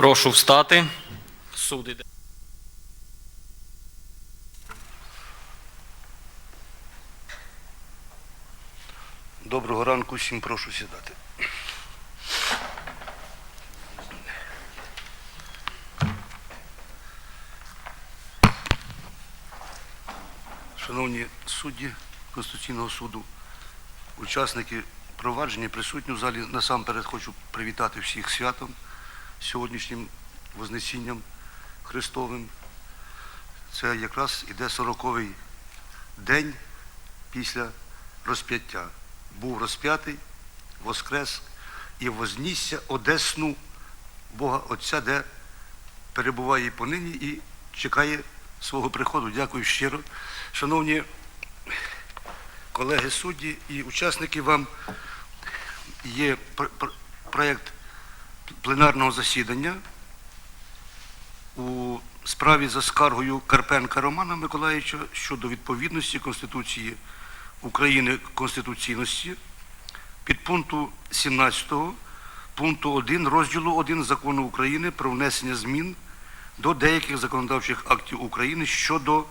Прошу встати. Суд іде. Доброго ранку, всім прошу сідати. Шановні судді Конституційного суду, учасники провадження, присутні в залі, насамперед хочу привітати всіх святом сьогоднішнім Вознесінням Христовим. Це якраз іде 40-й день після розп'яття. Був розп'ятий, воскрес і вознісся Одесну Бога Отця, де перебуває і понині і чекає свого приходу. Дякую щиро. Шановні колеги судді і учасники, вам є пр- пр- проект пленарного засідання у справі за скаргою Карпенка Романа Миколаївича щодо відповідності Конституції України конституційності підпункту 17 пункту 1 розділу 1 Закону України про внесення змін до деяких законодавчих актів України щодо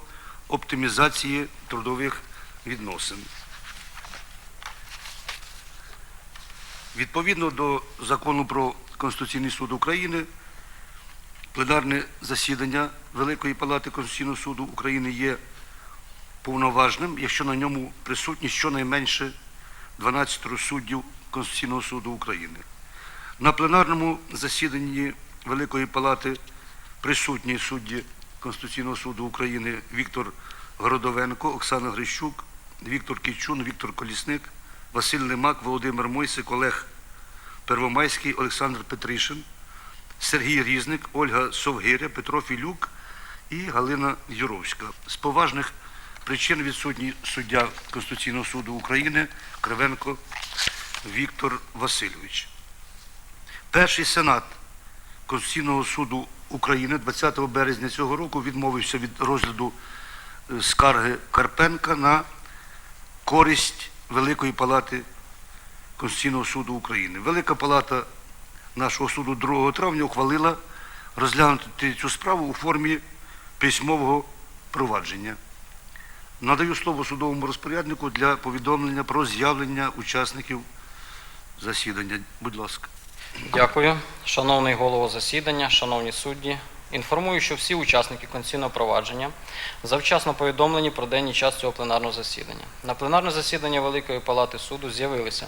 оптимізації трудових відносин. Відповідно до закону про Конституційний суд України, пленарне засідання Великої Палати Конституційного суду України є повноважним, якщо на ньому присутні щонайменше 12 суддів Конституційного суду України. На пленарному засіданні Великої Палати присутні судді Конституційного суду України Віктор Городовенко, Оксана Грищук, Віктор Кічун, Віктор Колісник, Василь Лимак, Володимир Мойсик, Олег Первомайський, Олександр Петришин, Сергій Різник, Ольга Совгиря, Петро Філюк і Галина Юровська. З поважних причин відсутній суддя Конституційного суду України Кривенко Віктор Васильович. Перший сенат Конституційного суду України 20 березня цього року відмовився від розгляду е, скарги Карпенка на користь Великої Палати Конституційного суду України. Велика Палата нашого суду 2 травня ухвалила розглянути цю справу у формі письмового провадження. Надаю слово судовому розпоряднику для повідомлення про з'явлення учасників засідання. Будь ласка. Дякую. Шановний голово засідання, шановні судді. Інформую, що всі учасники конституційного провадження завчасно повідомлені про день і час цього пленарного засідання. На пленарне засідання Великої Палати суду з'явилися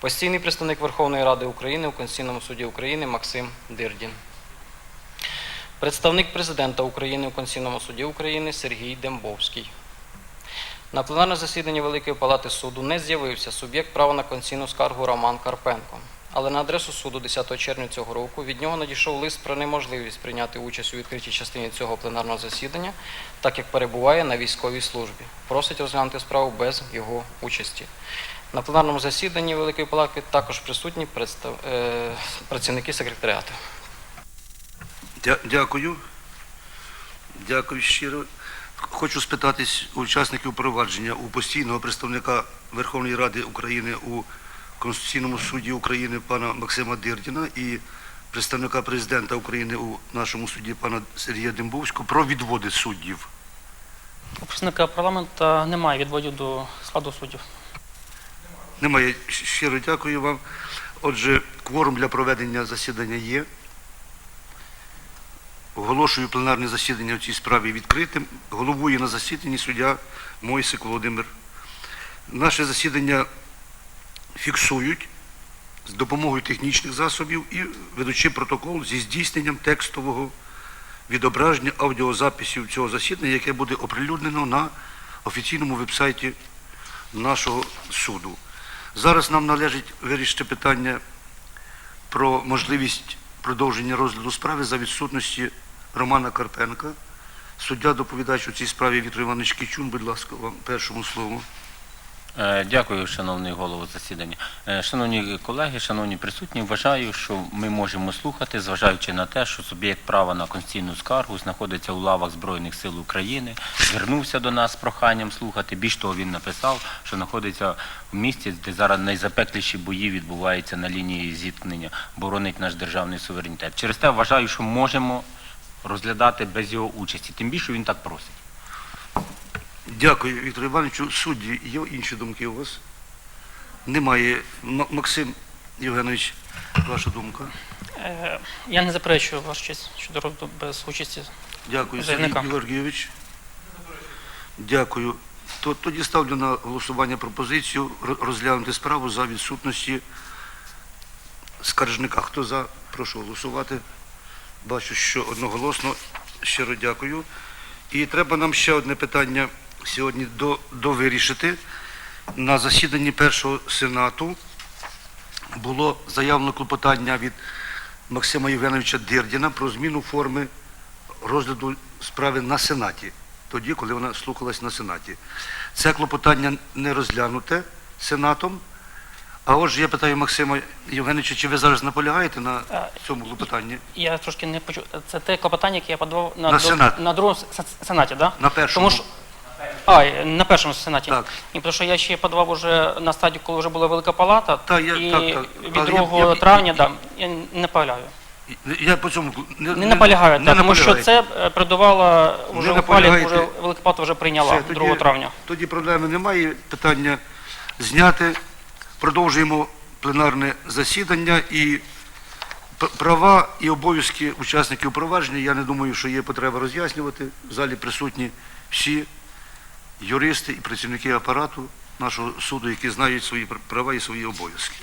постійний представник Верховної Ради України у Конституційному суді України Максим Дирдін, представник президента України у Конституційному суді України Сергій Дембовський. На пленарне засідання Великої Палати суду не з'явився суб'єкт права на конституційну скаргу Роман Карпенко. Але на адресу суду 10 червня цього року від нього надійшов лист про неможливість прийняти участь у відкритій частині цього пленарного засідання, так як перебуває на військовій службі. Просить розглянути справу без його участі. На пленарному засіданні Великої Палати також присутні представ... е... працівники секретаріату. Дя- Дякую. Дякую щиро. Хочу спитатись у учасників провадження у постійного представника Верховної Ради України у Конституційному суді України пана Максима Дирдіна і представника президента України у нашому суді пана Сергія Дембовського про відводи суддів. У представника парламенту немає відводів до складу суддів. Немає. Щиро дякую вам. Отже, кворум для проведення засідання є. Оголошую пленарне засідання в цій справі відкритим. Головує на засіданні суддя Мойсик Володимир. Наше засідання фіксують з допомогою технічних засобів і ведучи протокол зі здійсненням текстового відображення аудіозаписів цього засідання, яке буде оприлюднено на офіційному вебсайті нашого суду. Зараз нам належить вирішити питання про можливість продовження розгляду справи за відсутності Романа Карпенка. Суддя доповідач у цій справі Віктор Іванович Кічун, будь ласка, вам першому слову. Е, Дякую, шановний голово засідання. Е, Шановні колеги, шановні присутні, вважаю, що ми можемо слухати, зважаючи на те, що суб'єкт права на конституційну скаргу знаходиться у лавах Збройних сил України, звернувся до нас з проханням слухати. Більш того, він написав, що знаходиться в місті, де зараз найзапекліші бої відбуваються на лінії зіткнення, боронить наш державний суверенітет. Через те вважаю, що можемо розглядати без його участі. Тим більше він так просить. Дякую, Віктор Івановичу. Судді, є інші думки у вас? Немає. М- Максим Євгенович, ваша думка. Е, Я не заперечую вашу честь щодо розгляду без участі. Дякую, Сергій. Георгійович. Дякую. То, тоді ставлю на голосування пропозицію розглянути справу за відсутності скаржника. Хто за? Прошу голосувати. Бачу, що одноголосно. Щиро дякую. І треба нам ще одне питання сьогодні до, довирішити. На засіданні першого сенату було заявлено клопотання від Максима Євгеновича Дирдіна про зміну форми розгляду справи на Сенаті, тоді, коли вона слухалась на Сенаті. Це клопотання не розглянуте Сенатом. А отже, я питаю Максима Євгеновича, чи ви зараз наполягаєте на цьому клопотанні? Я трошки не почув. Це те клопотання, яке я подавав на, На до- на другому сенаті, так? Да? На першому. Тому що... А, е, на першому сенаті. Так. І тому що я ще подавав уже на стадію, коли вже була Велика Палата, Та, я- і так, так. від Але 2 я- я- травня, да, я не наполягаю. Я по цьому не, Не наполягаю, не так, тому що це е, придувало вже Не ухвалі, наполягаєте. вже Велика Палата вже прийняла Все, 2 травня. Тоді проблеми немає. Питання зняти. Продовжуємо пленарне засідання і п- права і обов'язки учасників провадження. Я не думаю, що є потреба роз'яснювати. В залі присутні всі юристи і працівники апарату нашого суду, які знають свої права і свої обов'язки.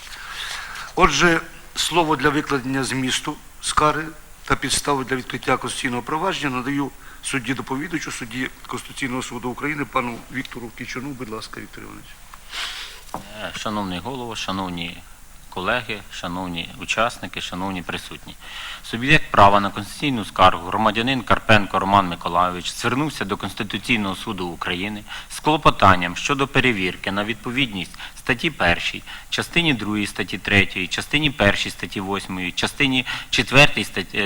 Отже, слово для викладення змісту скари та підстави для відкриття конституційного провадження надаю судді доповідачу, судді Конституційного суду України, пану Віктору Кічуну. Будь ласка, Віктор Іванович. Е, Шановний голово, шановні колеги, шановні учасники, шановні присутні. Суб'єкт права на конституційну скаргу громадянин Карпенко Роман Миколайович звернувся до Конституційного суду України з клопотанням щодо перевірки на відповідність статті 1, частині 2 статті 3, частині 1 статті 8, частині 4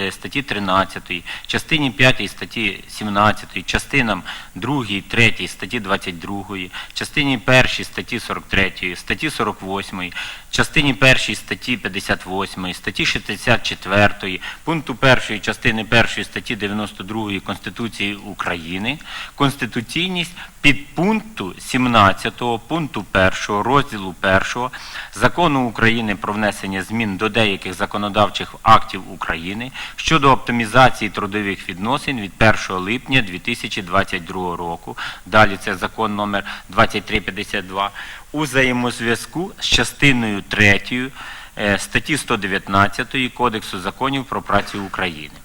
статті, е, 13, частині 5 статті 17, частинам 2, 3 статті 22, частині 1 статті 43, статті 48, частині 1 статті 58, статті 64, пункту 1 частини 1 статті 92 Конституції України, конституційність підпункту 17 пункту 1 розділу 1 Закону України про внесення змін до деяких законодавчих актів України щодо оптимізації трудових відносин від 1 липня 2022 року. Далі це закон номер 2352 у взаємозв'язку з частиною 3 е, статті 119 Кодексу законів про працю України.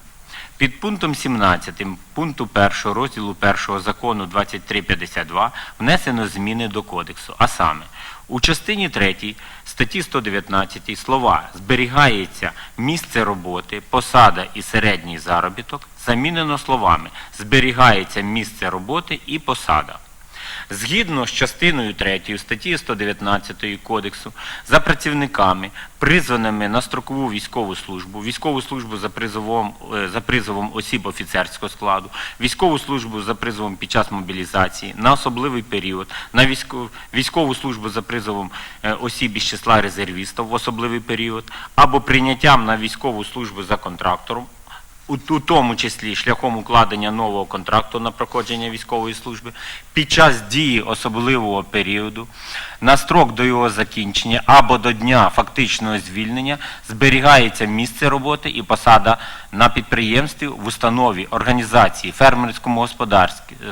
Під пунктом 17 пункту 1 розділу 1 закону 2352 внесено зміни до кодексу, а саме у частині 3 статті 119 слова зберігається місце роботи, посада і середній заробіток замінено словами зберігається місце роботи і посада. Згідно з частиною 3 статті 119 Кодексу, за працівниками, призваними на строкову військову службу, військову службу за призовом, е, за призовом осіб офіцерського складу, військову службу за призовом під час мобілізації, на особливий період, на військову, військову службу за призовом е, осіб із числа резервістів в особливий період, або прийняттям на військову службу за контрактором, у, у тому числі шляхом укладення нового контракту на проходження військової служби, під час дії особливого періоду, на строк до його закінчення або до дня фактичного звільнення зберігається місце роботи і посада на підприємстві, в установі, організації, фермерському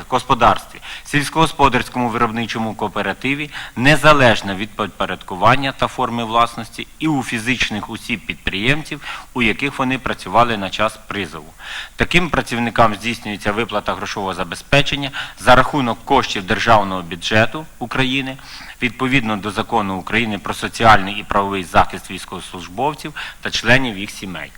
господарстві, сільськогосподарському виробничому кооперативі, незалежно від підпорядкування та форми власності і у фізичних осіб-підприємців, у яких вони працювали на час призову. Таким працівникам здійснюється виплата грошового забезпечення за рахунок коштів державного бюджету України відповідно до закону України про соціальний і правовий захист військовослужбовців та членів їх сімей.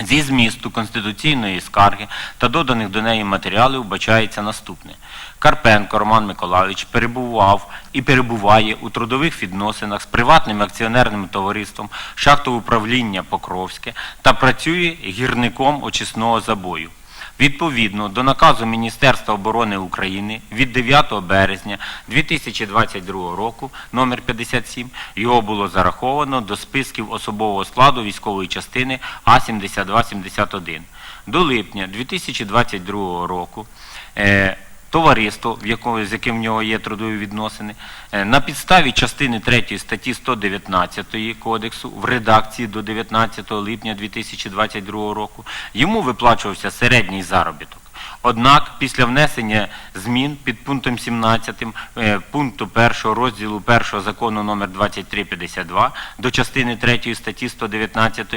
Зі змісту конституційної скарги та доданих до неї матеріалів вбачається наступне. Карпенко Роман Миколайович перебував і перебуває у трудових відносинах з приватним акціонерним товариством шахтоуправління Покровське та працює гірником очисного забою. Відповідно до наказу Міністерства оборони України від 9 березня 2022 року номер 57 його було зараховано до списків особового складу військової частини А-7271. До липня 2022 року е, товариство, в якого, з яким в нього є трудові відносини, е, на підставі частини 3 статті 119 Кодексу в редакції до 19 липня 2022 року йому виплачувався середній заробіток. Однак після внесення змін під пунктом 17 е, пункту 1 розділу 1 закону номер 2352 до частини 3 статті 119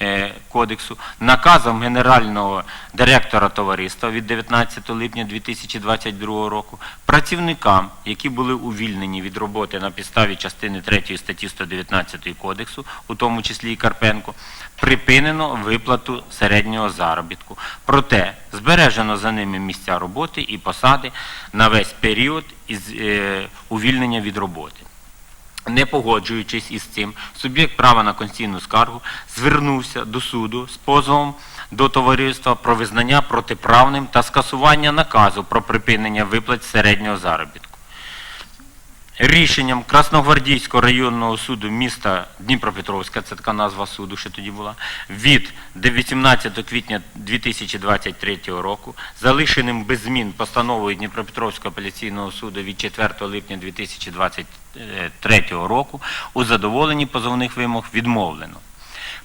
е, Кодексу наказом генерального директора товариства від 19 липня 2022 року працівникам, які були увільнені від роботи на підставі частини 3 статті 119 Кодексу, у тому числі і Карпенко, припинено виплату середнього заробітку. Проте збережено за ними місця роботи і посади на весь період із е, увільнення від роботи. Не погоджуючись із цим, суб'єкт права на конституційну скаргу звернувся до суду з позовом до товариства про визнання протиправним та скасування наказу про припинення виплат середнього заробітку. Рішенням Красногвардійського районного суду міста Дніпропетровська, це така назва суду, що тоді була, від 18 квітня 2023 року, залишеним без змін постановою Дніпропетровського апеляційного суду від 4 липня 2023 року, у задоволенні позовних вимог відмовлено.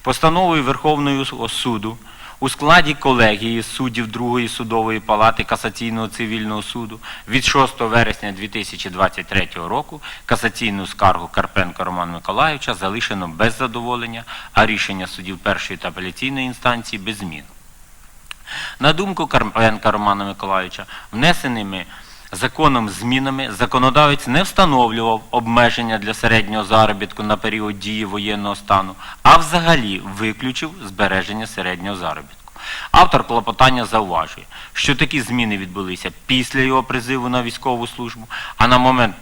Постановою Верховного суду у складі колегії суддів Другої судової палати касаційного цивільного суду від 6 вересня 2023 року касаційну скаргу Карпенка Романа Миколаївича залишено без задоволення, а рішення судів першої та апеляційної інстанції без змін. На думку Карпенка Романа Миколаївича, внесеними законом змінами законодавець не встановлював обмеження для середнього заробітку на період дії воєнного стану, а взагалі виключив збереження середнього заробітку. Автор клопотання зауважує, що такі зміни відбулися після його призиву на військову службу, а на момент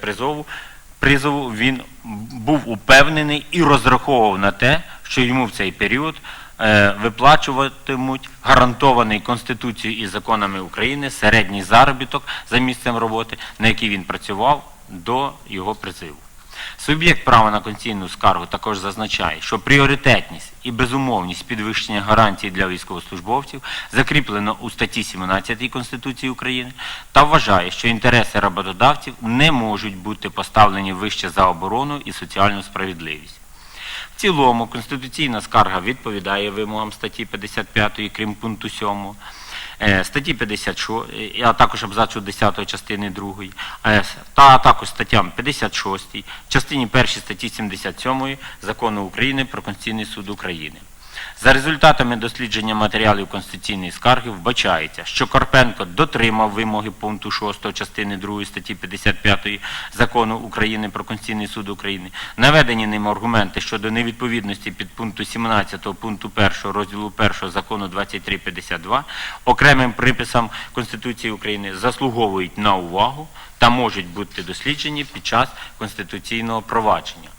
призову призову він був упевнений і розраховував на те, що йому в цей період е, виплачуватимуть гарантований Конституцією і законами України середній заробіток за місцем роботи, на який він працював до його призиву. Суб'єкт права на конституційну скаргу також зазначає, що пріоритетність і безумовність підвищення гарантій для військовослужбовців закріплено у статті 17 Конституції України та вважає, що інтереси роботодавців не можуть бути поставлені вище за оборону і соціальну справедливість. В цілому конституційна скарга відповідає вимогам статті 55, крім пункту 7, е, статті 56, а також абзацу 10 частини 2, е, та також статтям 56, частині 1 статті 77 Закону України про Конституційний суд України. За результатами дослідження матеріалів конституційної скарги вбачається, що Карпенко дотримав вимоги пункту 6 частини 2 статті 55 Закону України про Конституційний суд України. Наведені ним аргументи щодо невідповідності під пункту 17 пункту 1 розділу 1 закону 2352 окремим приписам Конституції України заслуговують на увагу та можуть бути досліджені під час конституційного провадження.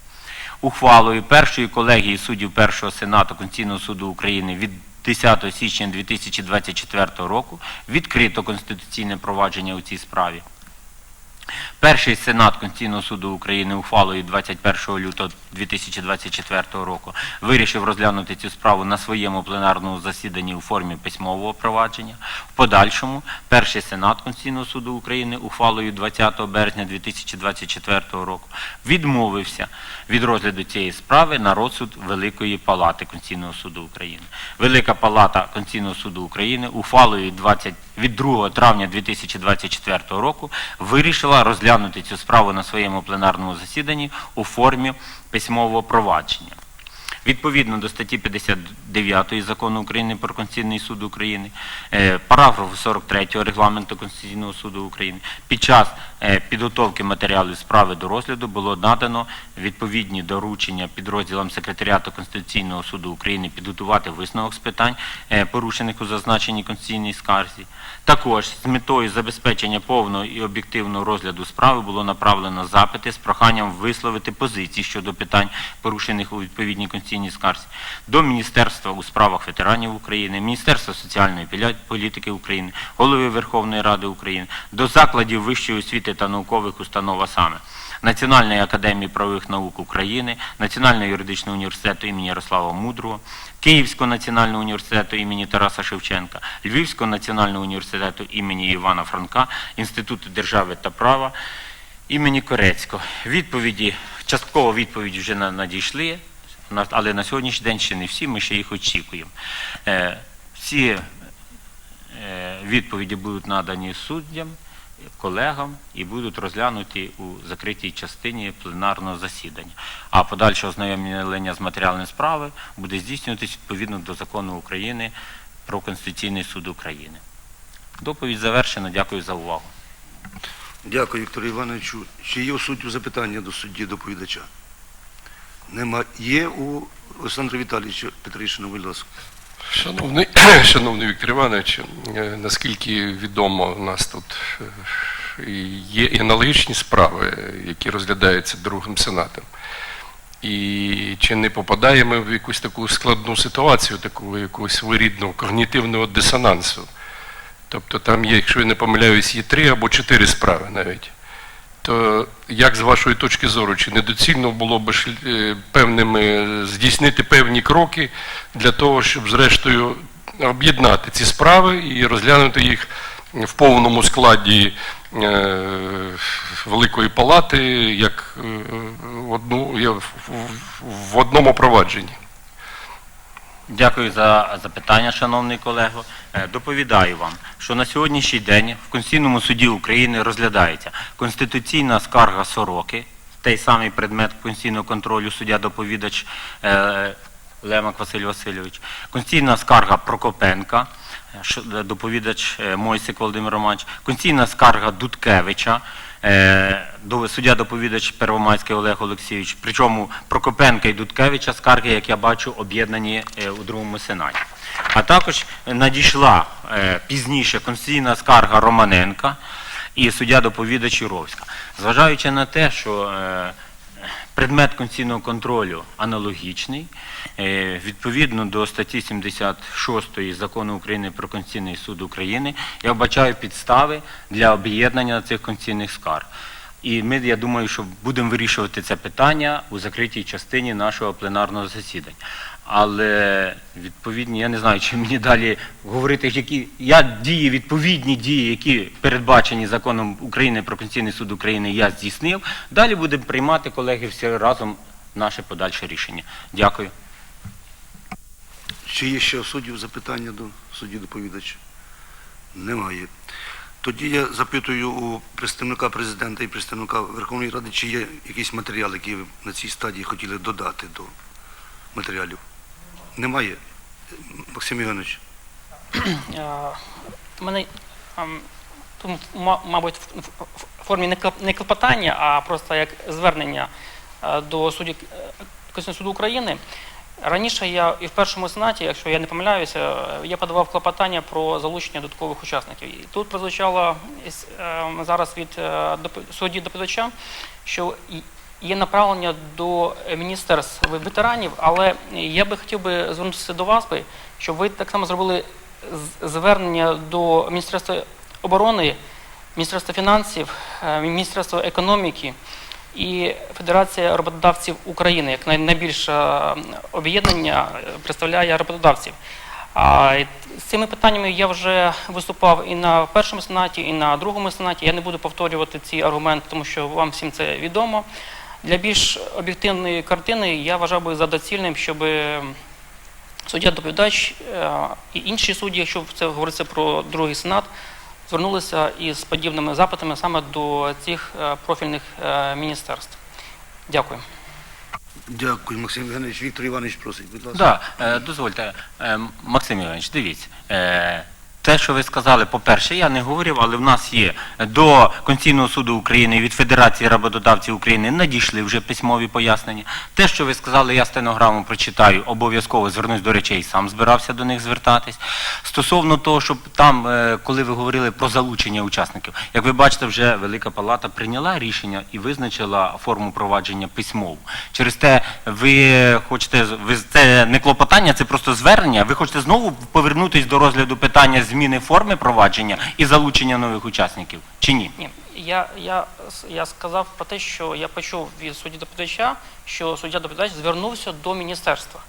Ухвалою першої колегії суддів Першого Сенату Конституційного суду України від 10 січня 2024 року відкрито конституційне провадження у цій справі. Перший Сенат Конституційного суду України ухвалою 21 лютого 2024 року вирішив розглянути цю справу на своєму пленарному засіданні у формі письмового провадження. В подальшому Перший Сенат Конституційного суду України ухвалою 20 березня 2024 року відмовився від розгляду цієї справи на розсуд Великої Палати Конституційного суду України. Велика Палата Конституційного суду України ухвалою 20 від 2 травня 2024 року вирішила розглянути цю справу на своєму пленарному засіданні у формі письмового провадження. Відповідно до статті 59 Закону України про Конституційний суд України, е, параграфу 43 Регламенту Конституційного суду України, під час е, підготовки матеріалів справи до розгляду було надано відповідні доручення підрозділам секретаріату Конституційного суду України підготувати висновок з питань, е, порушених у зазначеній конституційній скарзі. Також з метою забезпечення повного і об'єктивного розгляду справи було направлено запити з проханням висловити позиції щодо питань, порушених у відповідній конституційній скарзі, до Міністерства у справах ветеранів України, Міністерства соціальної політики України, Голови Верховної Ради України, до закладів вищої освіти та наукових установ, а саме Національної академії правових наук України, Національного юридичного університету імені Ярослава Мудрого, Київського національного університету імені Тараса Шевченка, Львівського національного університету імені Івана Франка, Інституту держави та права імені Корецького. Відповіді, частково відповіді вже надійшли, на- але на сьогоднішній день ще не всі, ми ще їх очікуємо. Е, Всі е, відповіді будуть надані суддям, колегам і будуть розглянуті у закритій частині пленарного засідання. А подальше ознайомлення з матеріалами справи буде здійснюватись відповідно до закону України про Конституційний суд України. Доповідь завершена. Дякую за увагу. Дякую, Віктору Івановичу. Чи є у суддю запитання до судді доповідача? Нема. Є у Олександра Віталійовича Петришина, будь ласка. Шановний, шановний Віктор Іванович, е, наскільки відомо, у нас тут е, є і аналогічні справи, які розглядаються другим сенатом. І чи не попадаємо в якусь таку складну ситуацію, таку якусь вирідну когнітивного дисонансу? Тобто там є, якщо я не помиляюсь, є три або чотири справи навіть. То як з вашої точки зору, чи недоцільно було б е, певними здійснити певні кроки для того, щоб зрештою об'єднати ці справи і розглянути їх в повному складі е, Великої Палати, як е, одну, в одному провадженні? Дякую за запитання, шановний колего. Е, Доповідаю вам, що на сьогоднішній день в Конституційному суді України розглядається конституційна скарга сороки, той самий предмет конституційного контролю суддя-доповідач е, Лемак Василь Васильович, конституційна скарга Прокопенка, е, доповідач Мойсик Володимир Романович, конституційна скарга Дудкевича, е, до- суддя-доповідач Первомайський Олег Олексійович. Причому Прокопенка і Дудкевича скарги, як я бачу, об'єднані у другому сенаті. А також надійшла е, пізніше конституційна скарга Романенка і суддя-доповідач Юровська. Зважаючи на те, що е, Предмет конституційного контролю аналогічний. Е, Відповідно до статті 76 Закону України про Конституційний суд України, я вбачаю підстави для об'єднання цих конституційних скарг. І ми, я думаю, що будемо вирішувати це питання у закритій частині нашого пленарного засідання. Але відповідні, я не знаю, чи мені далі говорити, які я дії, відповідні дії, які передбачені законом України про Конституційний суд України, я здійснив. Далі будемо приймати, колеги, всі разом наше подальше рішення. Дякую. Чи є ще у суддів запитання до судді доповідача? Немає. Тоді я запитую у представника президента і представника Верховної Ради, чи є якийсь матеріал, який ви на цій стадії хотіли додати до матеріалів. Немає. Максим Євгенович. Е, У мене ем, ма- мабуть, в- формі не клоп- не клопотання, а просто як звернення е, до судді е, Конституційного суду України. Раніше я і в першому сенаті, якщо я не помиляюся, я подавав клопотання про залучення додаткових учасників. І тут прозвучало е, зараз від судді доповідача, що є направлення до міністерств ветеранів, але я би хотів би звернутися до вас, би, щоб ви так само зробили звернення до Міністерства оборони, Міністерства фінансів, е, Міністерства економіки і Федерація роботодавців України, як найбільше е, об'єднання е, представляє роботодавців. А з цими питаннями я вже виступав і на першому сенаті, і на другому сенаті. Я не буду повторювати ці аргументи, тому що вам всім це відомо. Для більш об'єктивної картини я вважав би за доцільним, щоб суддя-доповідач е, і інші судді, якщо це говориться про другий сенат, звернулися із подібними запитами саме до цих е, профільних е, міністерств. Дякую. Дякую, Максим Євгенович. Віктор Іванович просить, будь ласка. Да, дозвольте, Максим Іванович, дивіться. Те, що ви сказали, по-перше, я не говорив, але в нас є до Конституційного суду України від Федерації роботодавців України надійшли вже письмові пояснення. Те, що ви сказали, я стенограму прочитаю, обов'язково звернусь до речей, сам збирався до них звертатись. Стосовно того, щоб там, е, коли ви говорили про залучення учасників, як ви бачите, вже Велика Палата прийняла рішення і визначила форму провадження письмову. Через те, ви хочете ви це не клопотання, це просто звернення. Ви хочете знову повернутись до розгляду питання зміни форми провадження і залучення нових учасників, чи ні? Ні, я, я, я сказав про те, що я почув від судді доповідача, що суддя доповідач звернувся до міністерства.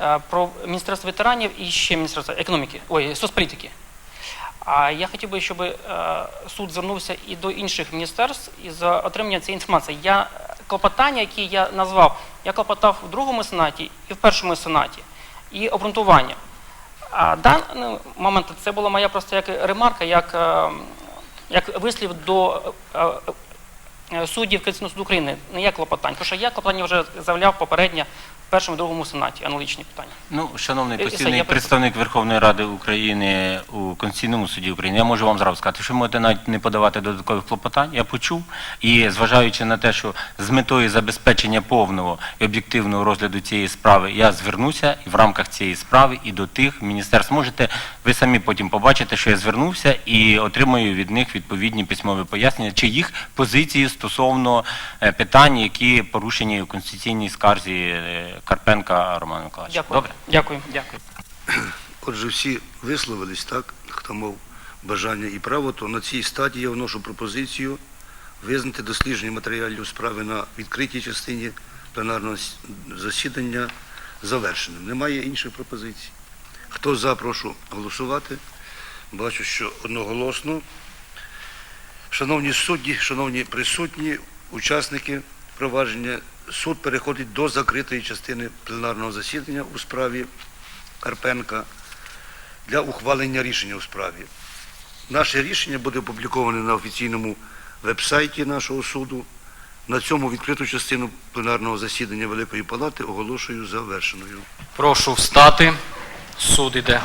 Е, Про Міністерство ветеранів і ще Міністерство економіки, ой, соцполітики. А я хотів би, щоб е, суд звернувся і до інших міністерств із отримання цієї інформації. Я клопотання, які я назвав, я клопотав в другому сенаті і в першому сенаті, і обґрунтування. А даний момент це була моя просто як ремарка, як, е, як вислів до е, е, суддів Конституційного суду України, не як клопотань. Тому що я клопотання вже заявляв попередньо першому і другому сенаті, аналогічні питання. Ну, шановний постійний я представник Верховної Ради України у Конституційному суді України, я можу вам зразу сказати, що можете навіть не подавати додаткових клопотань. Я почув. І зважаючи на те, що з метою забезпечення повного і об'єктивного розгляду цієї справи я звернуся і в рамках цієї справи і до тих міністерств можете ви самі потім побачите, що я звернувся і отримую від них відповідні письмові пояснення, чи їх позиції стосовно е, питань, які порушені у конституційній скарзі е, Карпенка Романа Миколаївича. Дякую. Добре? Дякую. Дякую. Отже, всі висловились, так, хто мав бажання і право, то на цій стадії я вношу пропозицію визнати дослідження матеріалів справи на відкритій частині пленарного засідання завершеним. Немає інших пропозицій. Хто за, прошу голосувати. Бачу, що одноголосно. Шановні судді, шановні присутні, учасники провадження, суд переходить до закритої частини пленарного засідання у справі Карпенка для ухвалення рішення у справі. Наше рішення буде опубліковане на офіційному веб-сайті нашого суду. На цьому відкриту частину пленарного засідання Великої Палати оголошую завершеною. Прошу встати. Суд іде.